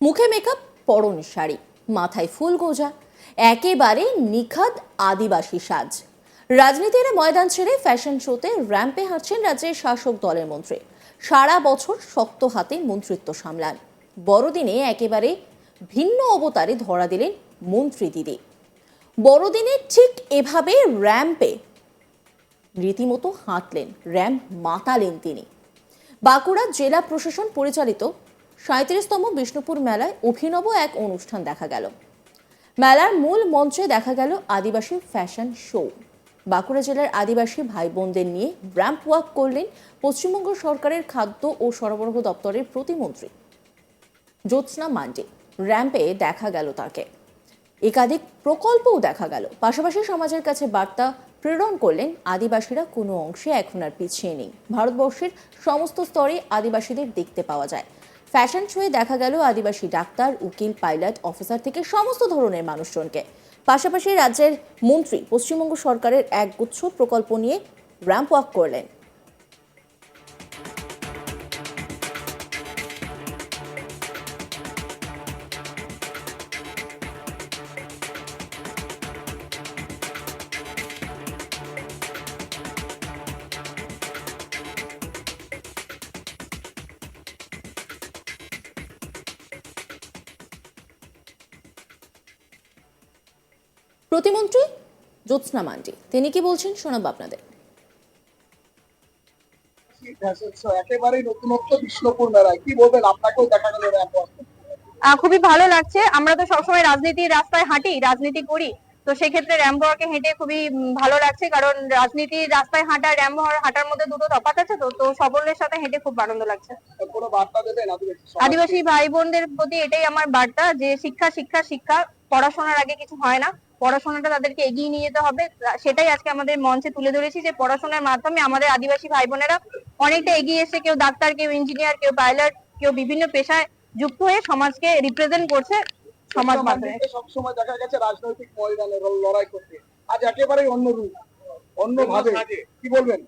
মুখে মেকআপ পরনে শাড়ি, মাথায় ফুল গোজা, একেবারে নিখাদ আদিবাসী সাজ। রাজনীতির ময়দান ছেড়ে ফ্যাশন শোতে র্যাম্পে হাঁটছেন রাজ্যের শাসক দলের মন্ত্রী। সারা বছর শক্ত হাতে মন্ত্রিত্ব সামলান। বড়দিনে একেবারে ভিন্ন অবতারে ধরা দিলেন মন্ত্রী দিদি। বড়দিনে ঠিক এভাবে র্যাম্পে রীতিমতো হাঁটলেন র্যাম্প মাতালেন তিনি। বাঁকুড়া জেলা প্রশাসন পরিচালিত সাঁত্রিশতম বিষ্ণুপুর মেলায় অভিনব এক অনুষ্ঠান দেখা গেল। মেলার মূল মঞ্চে দেখা গেল আদিবাসী ফ্যাশন শো। বাঁকুড়া জেলার আদিবাসী ভাই বোনদের নিয়ে র্যাম্প ওয়াক করলেন পশ্চিমবঙ্গ সরকারের খাদ্য ও সরবরাহ দপ্তরের প্রতিমন্ত্রী। জ্যোৎস্না মান্ডি র্যাম্পে দেখা গেল তাকে। একাধিক প্রকল্পও দেখা গেল। পাশাপাশি সমাজের কাছে বার্তা প্রেরণ করলেন আদিবাসীরা কোনো অংশে এখন আর পিছিয়ে নেই। ভারতবর্ষের সমস্ত স্তরে আদিবাসীদের দেখতে পাওয়া যায়। ফ্যাশন শোয়ে দেখা গেল আদিবাসী ডাক্তার, উকিল পাইলট অফিসার থেকে সমস্ত ধরনের মানুষজনকে। পাশাপাশি রাজ্যের মন্ত্রী, পশ্চিমবঙ্গ সরকারের এক গুচ্ছ প্রকল্প নিয়ে র্যাম্প ওয়াক করলেন। প্রতিমন্ত্রী জ্যোৎস্না মান্ডি তিনি কি বলছেন শোনাবো আপনাদের? ফ্যাশন নতুনত্ব বিষ্ণুপুর মেলায় কি বলবেন? আপনাকেও দেখা গেল র্যাম্প ওয়াক আহ, খুবই ভালো লাগছে। আমরা তো সবসময় রাজনীতির রাস্তায় হাঁটি রাজনীতি করি। তো সেক্ষেত্রে হেঁটে খুবই ভালো লাগছে কারণ রাজনীতির রাস্তায় হাঁটা র্যাম্প হাঁটার মধ্যে দুটো তফাৎ আছে তো তো সকলের সাথে হেঁটে খুব আনন্দ লাগছে? আদিবাসী ভাই বোনদের প্রতি এটাই আমার বার্তা যে শিক্ষা শিক্ষা শিক্ষা পড়াশোনার আগে কিছু হয় না। পড়াশোনাটা তাদেরকে এগিয়ে নিয়ে যেতে হবে। সেটাই আজকে আমাদের মঞ্চে তুলে ধরেছি যে পড়াশোনার মাধ্যমে আমাদের আদিবাসী ভাই বোনেরা অনেকটা এগিয়ে এসে কেউ ডাক্তার কেউ ইঞ্জিনিয়ার কেউ পাইলট কেউ বিভিন্ন পেশায় যুক্ত হয়ে সমাজকে রিপ্রেজেন্ট করছে সমাজ মাধ্যমে। সবসময় দেখা গেছে রাজনৈতিক ময়দানে লড়াই করতে। আজ একেবারেই অন্য রূপ অন্য ভাবে। কি বলবেন?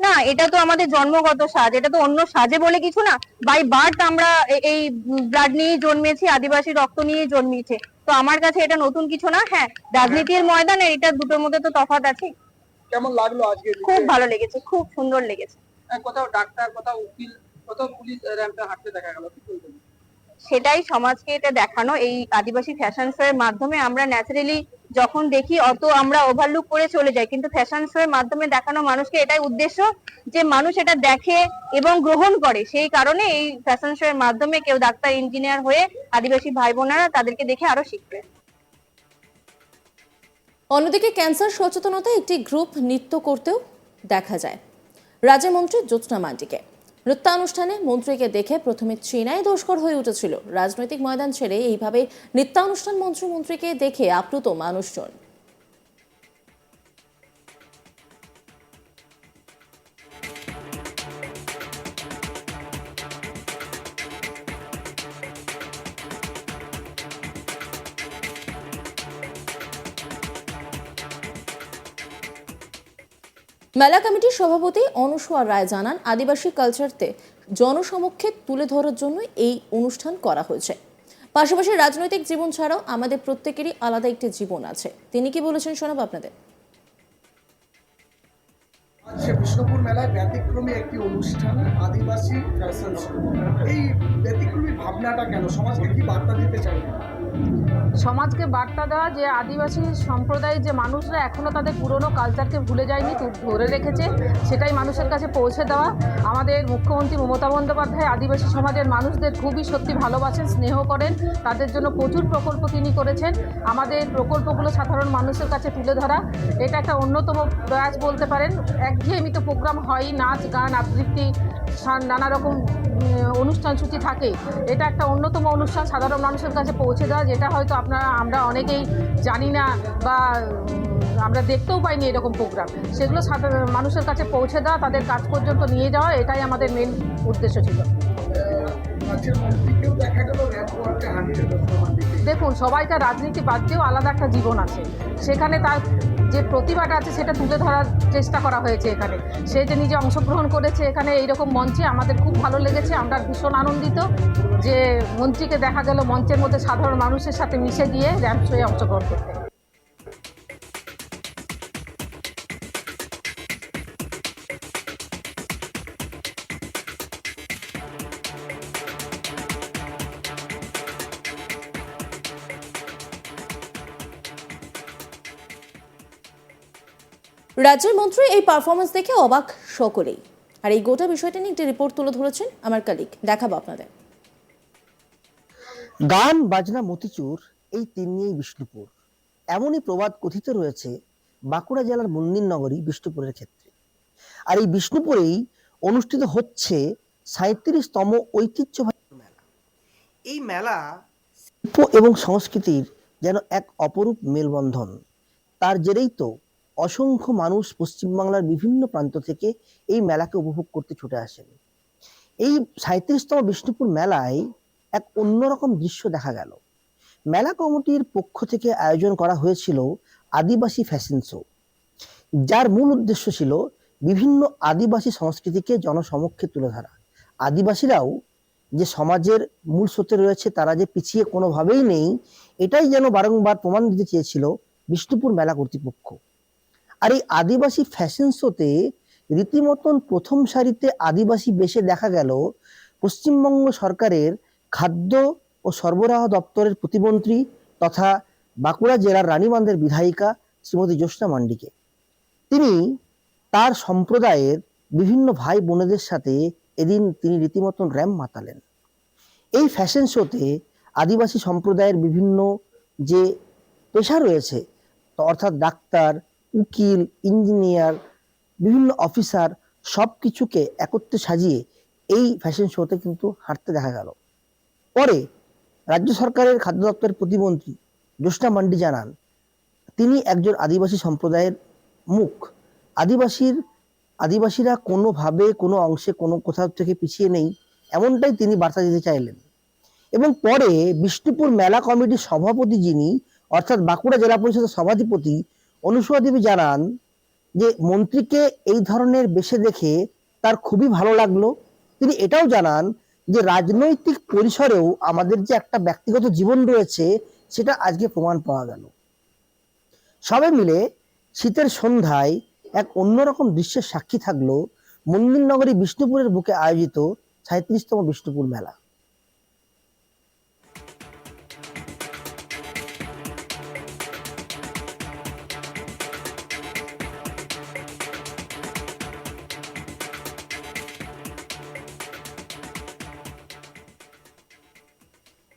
না এটা তো আমাদের জন্মগত সাজ এটা তো অন্য সাজে বলে কিছু না। বাই বার্থ আমরা এই ব্লাড নিয়ে জন্মেছি আদিবাসী রক্ত নিয়ে জন্মেছে। তো আমার কাছে এটা নতুন কিছু না হ্যাঁ রাজনীতির ময়দানে এটা দুটোর মধ্যে তো তফাৎ আছে কেমন লাগল আজকে খুব ভালো লেগেছে খুব সুন্দর লেগেছে। কোথাও ডাক্তার কোথাও উকিল কোথাও পুলিশ র্যাম্পে হাঁটতে দেখা গেল কি সেটাই সমাজকে এটা দেখানো এই আদিবাসী ফ্যাশন শো এর মাধ্যমে আমরা ন্যাচারালি যখন দেখি অত আমরা ওভারলুক করে চলে যাই। কিন্তু ফ্যাশন শো এর মাধ্যমে দেখানো মানুষকে এটাই উদ্দেশ্য যে মানুষ এটা দেখে এবং গ্রহণ করে। সেই কারণে এই ফ্যাশন শো এর মাধ্যমে কেউ ডাক্তার ইঞ্জিনিয়ার হয়ে আদিবাসী ভাই বোনেরা তাদেরকে দেখে আরও শিখবে। অন্যদিকে ক্যান্সার সচেতনতা একটি গ্রুপ নৃত্য করতেও দেখা যায়। রাজ্যমন্ত্রী জ্যোৎস্না মান্ডিকে। নৃত্যানুষ্ঠানে মন্ত্রীকে দেখে প্রথমে চীনাই দোষকর হয়ে উঠেছিল। রাজনৈতিক ময়দান ছেড়ে এইভাবে নৃত্যানুষ্ঠান মন্ত্রী মন্ত্রীকে দেখে আপ্লুত মানুষজন। মেলা কমিটির সভাপতি অনুসুয়া রায় জানান, আদিবাসী কালচারতে জনসমক্ষে তুলে ধরার জন্য এই অনুষ্ঠান করা হয়েছে। পাশাপাশি রাজনৈতিক জীবন ছাড়াও আমাদের প্রত্যেকেরই আলাদা একটি জীবন আছে। তিনি কি বলেছেন শোনাবো আপনাদের? আজ বিষ্ণুপুর মেলায় ব্যতিক্রমী একটি অনুষ্ঠান, আদিবাসী ফ্যাশন এই ব্যতিক্রমী ভাবনাটা কেন? সমাজকে কি বার্তা দিতে চাই সমাজকে বার্তা দেওয়া, যে আদিবাসী সম্প্রদায়ের যে মানুষরা এখনও তাদের পুরনো কালচারকে ভুলে যায়নি ধরে রেখেছে, সেটাই মানুষের কাছে পৌঁছে দেওয়া। আমাদের মুখ্যমন্ত্রী মমতা বন্দ্যোপাধ্যায় আদিবাসী সমাজের মানুষদের খুবই সত্যি ভালোবাসেন, স্নেহ করেন, তাদের জন্য প্রচুর প্রকল্প তিনি করেছেন। আমাদের প্রকল্পগুলো সাধারণ মানুষের কাছে তুলে ধরা, এটা একটা অন্যতম প্রয়াস বলতে পারেন। একঘেয়েমি তো প্রোগ্রাম হয়ই নাচ, গান, আবৃত্তি নানা রকম অনুষ্ঠান সূচি থাকে। এটা একটা অন্যতম অনুষ্ঠান সাধারণ মানুষের কাছে পৌঁছে দেওয়া, যেটা হয়তো আপনারা, আমরা অনেকেই জানি না বা আমরা দেখতেও পাইনি এরকম প্রোগ্রাম সেগুলো মানুষের কাছে পৌঁছে দেওয়া, তাদের কাজ পর্যন্ত নিয়ে যাওয়া, এটাই আমাদের মেন উদ্দেশ্য ছিল। দেখুন সবাইকার রাজনীতি বাদ দিয়েও আলাদা একটা জীবন আছে। সেখানে তার যে প্রতিভাটা আছে, সেটা তুলে ধরার চেষ্টা করা হয়েছে এখানে। সে যে নিজে অংশগ্রহণ করেছে এখানে এইরকম মঞ্চে আমাদের খুব ভালো লেগেছে। আমরা ভীষণ আনন্দিত যে মন্ত্রীকে দেখা গেল মঞ্চের মধ্যে সাধারণ মানুষের সাথে মিশে গিয়ে র্যাম্প শোয়ে অংশগ্রহণ করতে। রাজ্যের মন্ত্রী এই পারফরমেন্স দেখে অবাক সকলেই। আর এই গোটা বিষয়টা নিয়ে একটি রিপোর্ট তুলে ধরেছেন আমার কালিক দেখাবো আপনাদের। গান, বাজনা, মতিচুর, এই তিন নিয়েই বিষ্ণুপুর। এমনই প্রবাদ কথিত রয়েছে বাঁকুড়া জেলার মন্দির নগরী বিষ্ণুপুরের ক্ষেত্রে। আর এই বিষ্ণুপুরেই অনুষ্ঠিত হচ্ছে সাঁত্রিশতম ঐতিহ্যবাহী মেলা। এই মেলা শিল্প এবং সংস্কৃতির যেন এক অপরূপ মেলবন্ধন। তার জেরেই তো অসংখ্য মানুষ পশ্চিমবাংলার বিভিন্ন প্রান্ত থেকে এই মেলাকে উপভোগ করতে ছুটে আসেন। এই সাঁত্রিশতম বিষ্ণুপুর মেলায় এক অন্যরকম দৃশ্য দেখা গেল। মেলা কমিটির পক্ষ থেকে আয়োজন করা হয়েছিল আদিবাসী ফ্যাশন শো। যার মূল উদ্দেশ্য ছিল বিভিন্ন আদিবাসী সংস্কৃতিকে জনসমক্ষে তুলে ধরা। আদিবাসীরাও যে সমাজের মূল স্রোতে রয়েছে, তারা যে পিছিয়ে কোনোভাবেই নেই, এটাই যেন বারংবার প্রমাণ দিতে চেয়েছিল বিষ্ণুপুর মেলা কর্তৃপক্ষ। আর এই আদিবাসী ফ্যাশন শোতে রীতিমতন প্রথম সারিতে আদিবাসী বেশে দেখা গেল পশ্চিমবঙ্গ সরকারের খাদ্য ও সরবরাহ দপ্তরের প্রতিমন্ত্রী তথা বাঁকুড়া জেলার রানীবান্ধের বিধায়িকা শ্রীমতী জ্যোৎস্না মান্ডিকে। তিনি তার সম্প্রদায়ের বিভিন্ন ভাই বোনেদের সাথে এদিন তিনি রীতিমতন র্যাম মাতালেন। এই ফ্যাশন শোতে আদিবাসী সম্প্রদায়ের বিভিন্ন যে পেশা রয়েছে, অর্থাৎ ডাক্তার উকিল, ইঞ্জিনিয়ার, বিভিন্ন অফিসার সব কিছুকে একত্রে সাজিয়ে এই ফ্যাশন শোতে কিন্তু হাঁটতে দেখা গেল। পরে রাজ্য সরকারের খাদ্য দপ্তরের প্রতিমন্ত্রী জ্যোৎস্না মান্ডি জানান, তিনি একজন আদিবাসী সম্প্রদায়ের মুখ। আদিবাসীর, আদিবাসীরা কোনোভাবে কোনো অংশে কোনো কোথাও থেকে পিছিয়ে নেই, এমনটাই তিনি বার্তা দিতে চাইলেন। এবং পরে বিষ্ণুপুর মেলা কমিটির সভাপতি যিনি, অর্থাৎ বাঁকুড়া জেলা পরিষদের সভাধিপতি অনুসুয়া দেবী জানান যে মন্ত্রীকে এই ধরনের বেশে দেখে তার খুবই ভালো লাগল। তিনি এটাও জানান যে রাজনৈতিক পরিসরেও আমাদের যে একটা ব্যক্তিগত জীবন রয়েছে, সেটা আজকে প্রমাণ পাওয়া গেল। সবে মিলে শীতের সন্ধ্যায় এক অন্যরকম দৃশ্যের সাক্ষী থাকল মন্দির নগরী বিষ্ণুপুরের বুকে আয়োজিত সাঁত্রিশতম বিষ্ণুপুর মেলা।